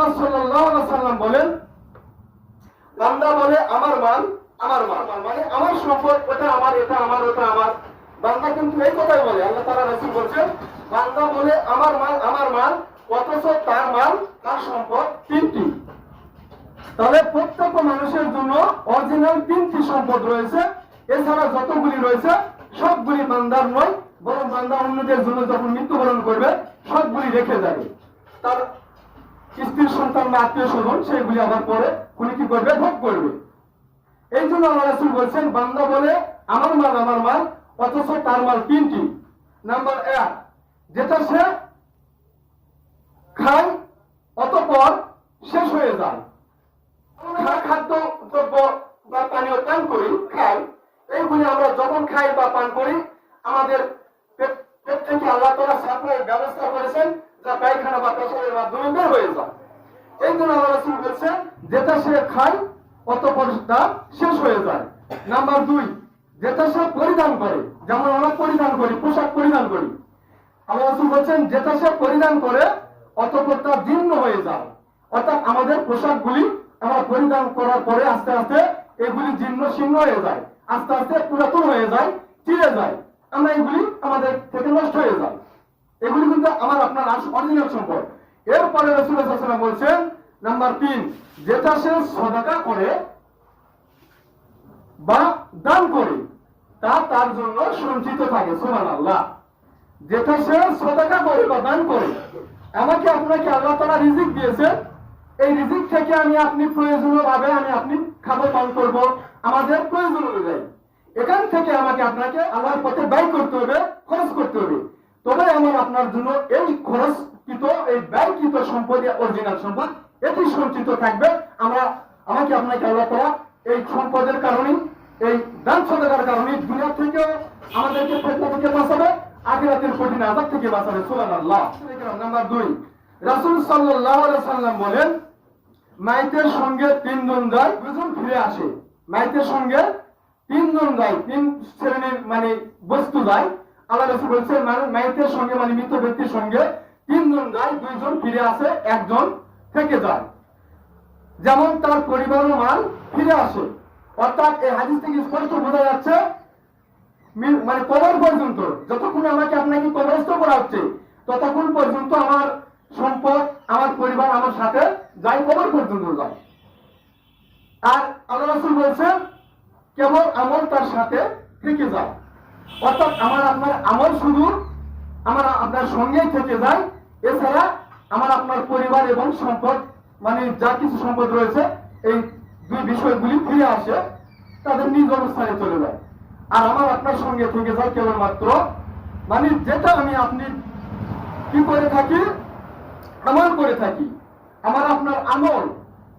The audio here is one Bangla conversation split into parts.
আলাইহি সাল্লাম বলেন, বান্দা বলে, আমার মাল আমার মাল মানে আমার সম্পদ ওটা আমার, এটা আমার, ওটা আমার। বান্দা কিন্তু এই কথাই বলে, আল্লাহ বান্দা বলে, আমার মাল আমার মাল অথচ তার মাল তার সম্পদ তিনটি। তাহলে প্রত্যেক মানুষের জন্য অরিজিনাল তিনটি সম্পদ রয়েছে। এছাড়া যতগুলি রয়েছে, সবগুলি বান্দার নয়, বরং বান্দা অন্যদের জন্য যখন মৃত্যুবরণ করবে, সবগুলি রেখে যাবে। স্ত্রীর সন্তান বা আত্মীয় স্বজন সেগুলি আবার পরে উনি কি করবে? ভোগ করবে। এই জন্য আল্লাহ রাসুল বলছেন, বান্দা বলে, আমার মাল আমার মাল, অথচ তার মাল তিনটি। নাম্বার এক, যেটা সে খায়, অতপর শেষ হয়ে যায়। খাদ্য, দ্রব্য বা পানীয় পান করি, খাই। এইগুলি আমরা যখন খাই বা পান করি, আমাদের পেট থেকে আল্লাহ তালা সাপ্লাই ব্যবস্থা করেছেন, যা পায়খানা বা পেশাবের মাধ্যমে বের হয়ে যায়। এই জন্য আল্লাহ রাসূল বলছেন, যেটা সে খায়, অতপর তা শেষ হয়ে যায়। নাম্বার দুই, যেটা সে পরিধান করে, যেমন আমরা পরিধান করি, পোশাক পরিধান করি। আল্লাহ রাসূল বলছেন, যেটা সে পরিধান করে, অতপর তা জীর্ণ হয়ে যায়। অর্থাৎ আমাদের পোশাকগুলি আমরা পরিধান করার পরে আস্তে আস্তে এগুলি জীর্ণ শীর্ণ হয়ে যায়। আস্তে আস্তে পুরাতন হয়ে যায় চিড়ে যায়। আমরা এগুলি আমাদের থেকে নষ্ট হয়ে যায়। এগুলি কিন্তু আমার, আপনার অরিজিনাল সম্পদ। এরপরে রসুল্লাহ বলছেন, নাম্বার তিন যেটা সে সদাকা করে বা দান করে, তা তার জন্য সঞ্চিত থাকে সুমান আল্লাহ যেটা সে সদাকা করে বা দান করে, আমাকে আপনাকে আল্লাহ তারা রিজিক দিয়েছে এই রিজিক থেকে আমি আপনি প্রয়োজনীয় ভাবে আমি আপনি খাবার পান করব, আমাদের প্রয়োজন অনুযায়ী। এখান থেকে আমাকে আপনাকে আল্লাহর পথে ব্যয় করতে হবে, খরচ করতে হবে। তবে আমার আপনার জন্য এই খরচকৃত এই ব্যয়কৃত সম্পদ অরিজিনাল সম্পদ, এটি সঞ্চিত থাকবে। আমরা, আমাকে আপনাকে আল্লাহ তারা এই সম্পদের কারণে, এই দান সদাকার কারণে দুনিয়া থেকে আমাদেরকে ফেতনা থেকে বাঁচাবে, আখিরাতের কঠিন আজাব থেকে বাঁচাবে। সুবহানাল্লাহ। নাম্বার দুই। রাসূল আলাইহি সাল্লাম বলেন, মাইতের সঙ্গে তিনজন যায়, দুজন ফিরে আসে। মাইতের সঙ্গে তিনজন যায়, তিন শ্রেণির মানে বস্তু যায়। আল্লাহ রাসূল বলছেন মাইতের সঙ্গে মানে মৃত ব্যক্তির সঙ্গে তিনজন যায়, দুইজন ফিরে আসে, একজন থেকে যায়। যেমন তার পরিবার মাল ফিরে আসে। অর্থাৎ এই হাদিস থেকে স্পষ্ট বোঝা যাচ্ছে মানে কবর পর্যন্ত, যতক্ষণ আমাকে আপনাকে কবরস্থ করা হচ্ছে, ততক্ষণ পর্যন্ত আমার সম্পদ, আমার পরিবার আমার সাথে যাই কবর পর্যন্ত যায়। আর আল্লাহ বলছেন কেবল আমল তার সাথে থেকে যায়। অর্থাৎ আমার আপনার আমল শুধু আমার আপনার সঙ্গেই থেকে যায় এছাড়া আমার আপনার পরিবার এবং সম্পদ মানে যা কিছু সম্পদ রয়েছে, এই দুই বিষয়গুলি ফিরে আসে, তাদের নিজ অবস্থানে চলে যায়। আর আমার আপনার সঙ্গে থেকে যায় কেবলমাত্র মানে যেটা আমি আপনি কি করে থাকি, আমল করে থাকি, আমার আপনার আমল,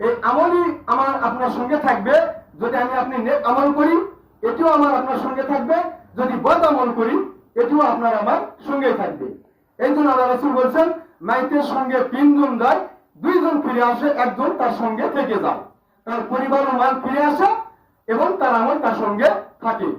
এই আমলই আমার আপনার সঙ্গে থাকবে, যদি আমি আপনি নেক আমল করি, এটিও আমার আপনার সঙ্গে থাকবে, যদি বদ আমল করি, এটিও আপনার আমার সঙ্গে থাকবে। এই জন্য আল্লাহ রাসূল বলছেন মাইতের সঙ্গে তিনজন যায়, দুইজন ফিরে আসে, একজন তার সঙ্গে থেকে যায়। তার পরিবার ও মাল ফিরে আসে এবং তার আমল তার সঙ্গে থাকে।